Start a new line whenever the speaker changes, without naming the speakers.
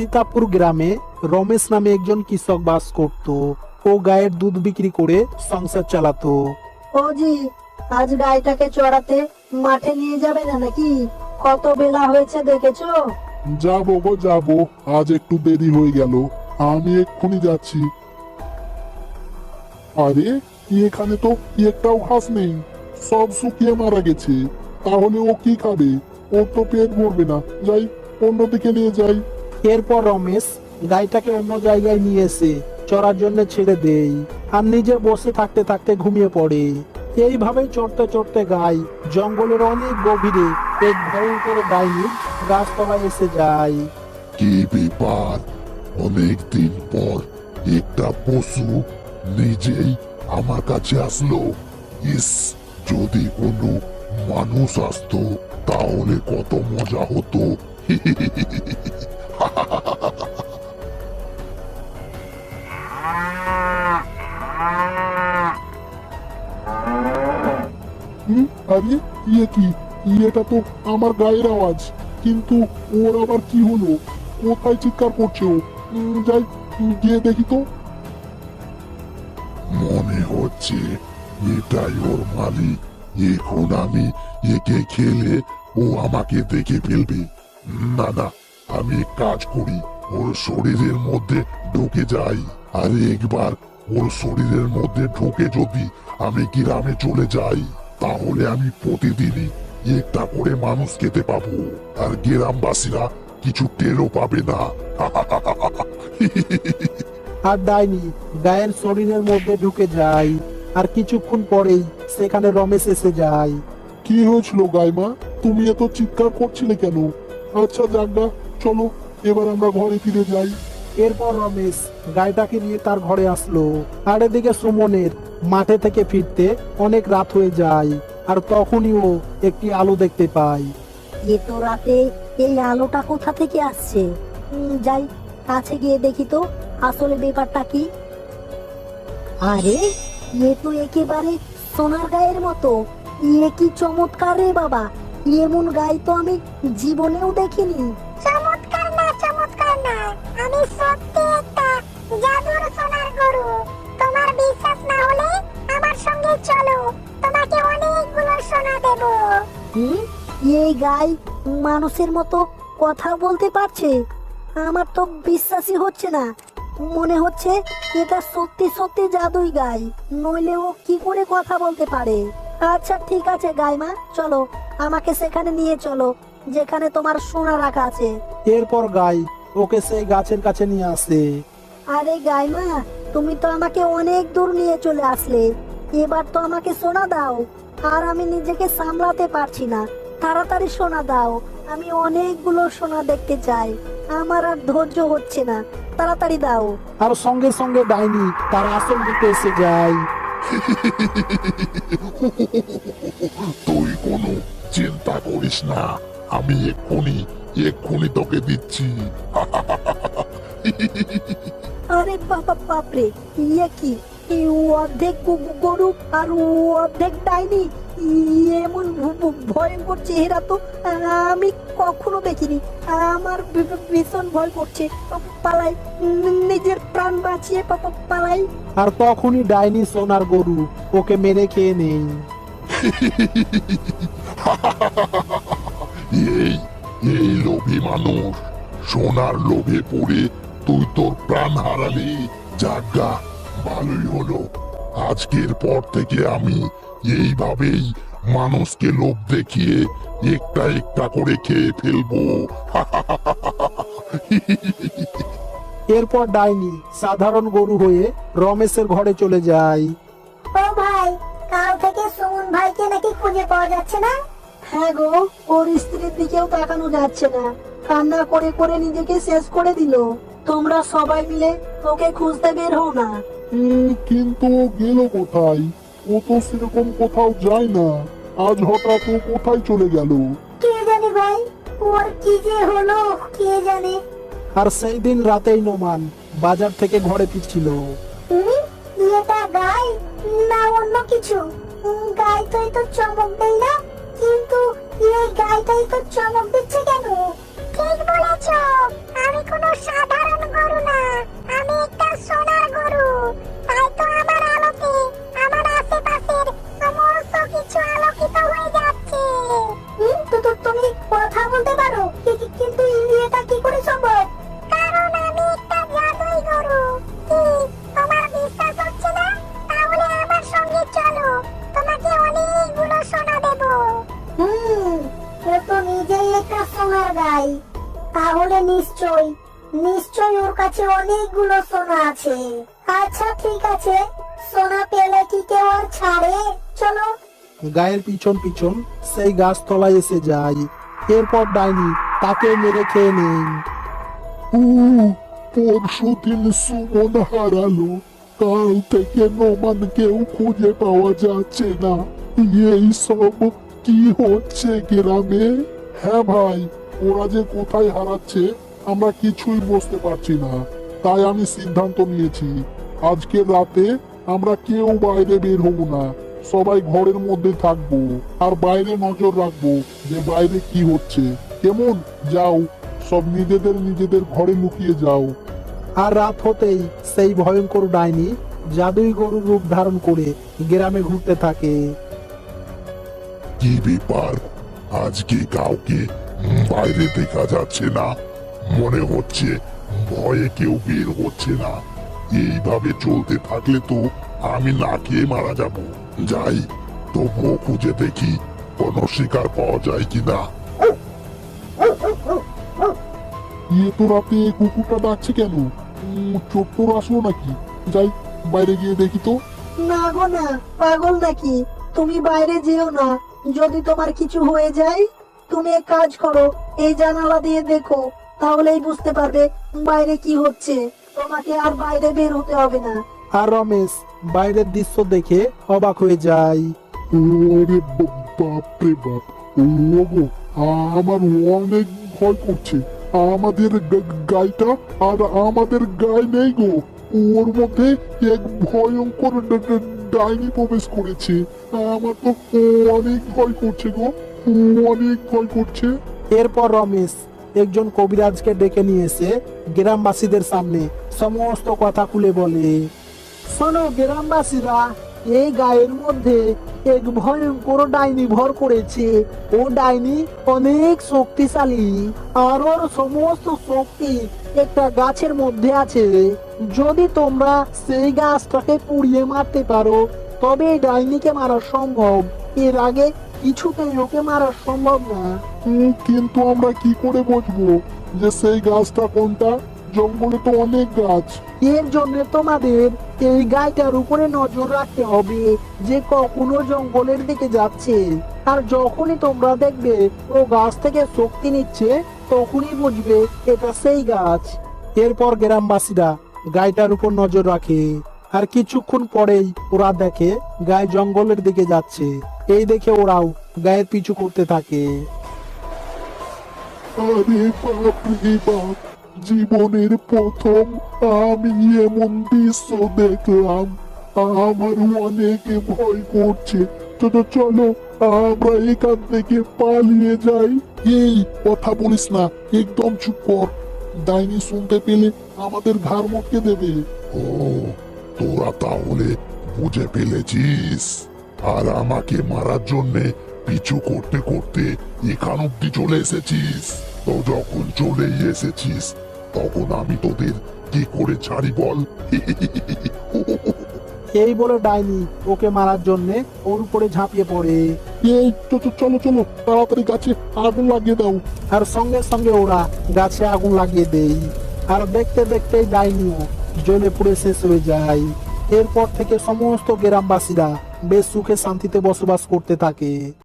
সীতাপুর গ্রামে রমেশ নামে একজন কৃষক বাস করত ও গায়ের দুধ বিক্রি করে সংসার চালাতো।
ও জি আজ গাইটাকে চড়াতে মাঠে নিয়ে যাবে না নাকি? কত বেলা হয়েছে দেখেছ?
যাব গো যাব। আজ একটু দেরি হয়ে গেল। আমি এক্ষুনি যাচ্ছি। আরে এখানে তো একটাও ঘাস নেই। সব শুকিয়ে মারা গেছে। তাহলে ও কি খাবে? ওর তো পেট ভরবে না। যাই অন্যদিকে নিয়ে যাই।
এরপর রমেশ গাইটাকে অন্য জায়গায় নিয়ে এসে চড়ার জন্য ছেড়ে দেয় আর নিজে বসে থাকতে থাকতে ঘুমিয়ে পড়ে। এইভাবেই চড়তে চড়তে গাই জঙ্গলের অনেক গভীরে এক ভয়ঙ্কর ডাইনি গাছতলায় এসে যায়।
কি ব্যাপার অনেক দিন পর একটা পশু নিজেই আমার কাছে আসলো। ইস, যদি কোনো মানুষ আসতো, তাহলে কত মজা হতো। আরে ইয়ে কি? ইয়েটা তো আমার গায়ের আওয়াজ। কিন্তু ওর আবার কি হলো? কোথায় চিৎকার করছে ও? যাই, গিয়ে দেখি তো। মনে হচ্ছে এটাই ওর মালিক। এখন আমি একে খেলে ও আমাকে দেখে ফেলবে। না না আমি এক কাজ করি ওর শরীরের মধ্যে ঢুকে যাই। আর একবার ওর শরীরের মধ্যে ঢুকে যদি আমি গ্রামে চলে যাই তাহলে আমি প্রতিদিনই একটা করে মানুষ খেতে পাবো। আর গ্রামবাসীরা কিছু টেরও পাবে না।
আর ডাইনি গায়ের শরীরের মধ্যে ঢুকে যায় আর কিছুক্ষণ পরেই সেখানে রমেশ এসে যায়।
কি হয়েছিল গাইমা? তুমি এত চিৎকার করছিলে কেন? আচ্ছা জাগা চলো, এবার আমরা ঘরে ফিরে যাই।
এরপর রমেশ গাইটাকে নিয়ে তার ঘরে আসলো। আর এদিকে সুমনের মাঠে থেকে ফিরতে অনেক রাত হয়ে যায় আর তখনই ও একটি আলো দেখতে পায়।
এত রাতে এই আলোটা কোথা থেকে আসছে? যাই, কাছে গিয়ে দেখি তো, আসলে ব্যাপারটা কি? আরে, এ তো একেবারে সোনার গায়ের মতো। ইয়ে কি চমৎকার রে বাবা, এমন গাই তো আমি জীবনেও দেখিনি।
গরু তোমার বিশ্বাস না হলে আমার সঙ্গে চলো। তোমাকে অনেকগুলো সোনা দেব।
হুম এই গাই মানুষের মতো কথা বলতে পারছে? আমার তো বিশ্বাসই হচ্ছে না। মনে হচ্ছে এটা সত্যি সত্যি জাদুই গাই। নইলে ও কি করে কথা বলতে পারে? আচ্ছা ঠিক আছে গাইমা চলো। আমাকে সেখানে নিয়ে চলো যেখানে তোমার সোনা রাখা আছে।
এরপর গাই ওকে সেই গাছের কাছে নিয়ে আসে।
আরে গাইমা তুমি তো আমাকে অনেক দূর নিয়ে চলে আসলে। এবার তো আমাকে সোনা দাও। আর আমি নিজেকে সামলাতে পারছি না। তাড়াতাড়ি সোনা দাও। আমি অনেকগুলো সোনা দেখতে চাই। আমার আর ধৈর্য হচ্ছে না। তাড়াতাড়ি দাও।
আর সঙ্গে সঙ্গে ডাইনি তার আসল দিকে এসে যায়।
তুই কোনো চিন্তা করিস না। আমি এক্ষুনি এক্ষুনি তোকে দিচ্ছি।
আরে বাবা বাপরে ইয়ে কি? ই অর্ধেক গরু আর অর্ধেক ডাইনি। ই- এমন ভয়ঙ্কর চেহারা তো আমি কখনো দেখিনি। আমার ভীষণ ভয় করছে। পালাই নিজের প্রাণ বাঁচিয়ে পালাই।
আর তখনই ডাইনি সোনার গরু ওকে মেরে খেয়ে নেই।
এই এই লোভী মানুষ সোনার লোভে পড়ে তুই তোর প্রাণ হারালি যাজ্ঞা ভালোই হলো। আজকের পর থেকে আমি এইভাবেই মানুষকে লোভ দেখিয়ে একটা একটা করে খেয়ে ফেলব।
এরপর ডাইনি সাধারণ গরু হয়ে রমেশের ঘরে চলে যায়।
ও ভাই কাল থেকে সুমন ভাইকে নাকি খুঁজে পাওয়া যাচ্ছে না?
হ্যাঁ গো ওর স্ত্রীর দিকেও তাকানো যাচ্ছে না। কান্না করে করে নিজেকে শেষ করে দিল। তোমরা সবাই মিলে ওকে খুঁজতে বের হও না।
কিন্তু ও গেল কোথায়? ও তো সেরকম কোথাও যায় না। আজ হঠাৎ ও কোথায় চলে গেল?
কে জানে ভাই ওর কি যে হলো কে জানে?
আর সেই দিন রাতেই নোমান বাজার থেকে ঘরে ফিরছিল।
এটা গাই না অন্য কিছু? উম, গাইটাই তো চমক দেয় না কিন্তু এই গাইটাই তো চমক দিচ্ছে কেন? ঠিক বলেছ অনেকগুলো সোনা আছে। আচ্ছা ঠিক আছে। সোনা পেলে কি কেউ আর ছাড়ে? চলো।
গায়ের পিছন পিছন সেই গাছতলায় এসে যায় এরপর ডাইনি তাকে মেরে খেয়ে নেই।
ও পরশু দিন সুমন হারালো। কাল থেকে নোমানকেও খুঁজে পাওয়া যাচ্ছে না। এই সব কি হচ্ছে গ্রামে? হ্যাঁ ভাই ওরা যে কোথায় হারাচ্ছে আমরা কিছুই বুঝতে পারছি না। তাই আমি সিদ্ধান্ত নিয়েছি। আজকের রাতে আমরা কেউ বাইরে বের হব না। সবাই ঘরের মধ্যে থাকব আর বাইরে নজর রাখব যে বাইরে কি হচ্ছে। কেমন? যাও। সব নিজেদের নিজেদের ঘরে লুকিয়ে যাও।
আর রাত হতেই সেই ভয়ঙ্কর ডাইনি জাদুই গরুর রূপ ধারণ করে গ্রামে ঘুরতে থাকে।
কি ব্যাপার? আজকে কাউকে বাইরে দেখা যাচ্ছে না। মনে হচ্ছে ভয়ে কেউ বের হচ্ছে না। এইভাবে চলতে থাকলে তো আমি না খেয়ে মারা যাব। যাই তবুও খুঁজে দেখি কোনো শিকার পাওয়া যায় কিনা। ইয়ে তো রাতে কুকুরটা ডাকছে কেন? আসলো নাকি? যাই বাইরে গিয়ে দেখি তো।
না গো না পাগল নাকি? তুমি বাইরে যেও না। যদি তোমার কিছু হয়ে যায় তুমি এক কাজ করো এই জানালা দিয়ে দেখো। তাহলেই বুঝতে পারবে বাইরে কি হচ্ছে। তোমাকে আর বাইরে বের হতে হবে না।
আর রমেশ বাইরের দৃশ্য দেখে অবাক হয়ে যায়।
ওরে বাপরে বাপ ওগো আমার অনেক ভয় করছে। আমাদের গাইটা আর আমাদের গায়ে নেই গো। ওর মধ্যে এক ভয়ঙ্কর ডাইনি প্রবেশ করেছে। আমার তো অনেক ভয় করছে গো অনেক ভয় করছে।
এরপর রমেশ একজন কবিরাজকে ডেকে নিয়ে এসে গ্রামবাসীদের সামনে। সমস্ত কথা খুলে বলে, শোনো গ্রামবাসীরা, এই গায়ের মধ্যে এক ভয়ঙ্কর ডাইনি ভর করেছে। ও ডাইনি অনেক শক্তিশালী, আর ওর সমস্ত শক্তি একটা গাছের মধ্যে আছে। যদি তোমরা সেই গাছটাকে পুড়িয়ে মারতে পারো তবে ডাইনিকে মারা সম্ভব। এর আগে কিছুতেই ওকে মারা সম্ভব না।
কিন্তু আমরা কি করে বুঝব যে সেই গাছটা কোনটা? জঙ্গলে তো অনেক গাছ।
এর জন্য তোমাদের এই গাইটার উপরে নজর রাখতে হবে যে কখনো জঙ্গলের দিকে যাচ্ছে। আর যখনই তোমরা দেখবে ও গাছ থেকে শক্তি নিচ্ছে, তখনই বুঝবে এটা সেই গাছ। এরপর গ্রামবাসীরা গাইটার উপর নজর রাখে। আর কিছুক্ষণ পরেই ওরা দেখে গায়ে জঙ্গলের দিকে যাচ্ছে। এই দেখে ওরাও গায়ের পিছু করতে থাকে।
আরে বাপ রে বাপ জীবনের প্রথম আমি এমন দৃশ্য দেখলাম। আমার অনেক ভয় করছে। তো তো চলো আমরা এখান থেকে পালিয়ে যাই। এই কথা বলিস না। একদম চুপ কর। ডাইনি শুনতে পেলে আমাদের ঘাড় মটকে দেবে। ও তোরা তাহলে বুঝে ফেলেছিস। আর আমাকে মারার জন্যে পিছু করতে করতে এখান অব্দি চলে এসেছিস। তো যখন চলেই এসেছিস তখন আমি তোদের কি করে ছাড়ি বল?
এই বলে ডাইনি ওকে মারার জন্যে ওর উপরে ঝাঁপিয়ে পড়ে।
এই চলো চলো তাড়াতাড়ি গাছে আগুন লাগিয়ে দাও।
আর সঙ্গে সঙ্গে ওরা গাছে আগুন লাগিয়ে দেই আর দেখতে দেখতেই ডাইনিও জ্বলে পুড়ে শেষ হয়ে যায়। এরপর থেকে সমস্ত গ্রামবাসীরা বেশ সুখে শান্তিতে বসবাস করতে থাকে।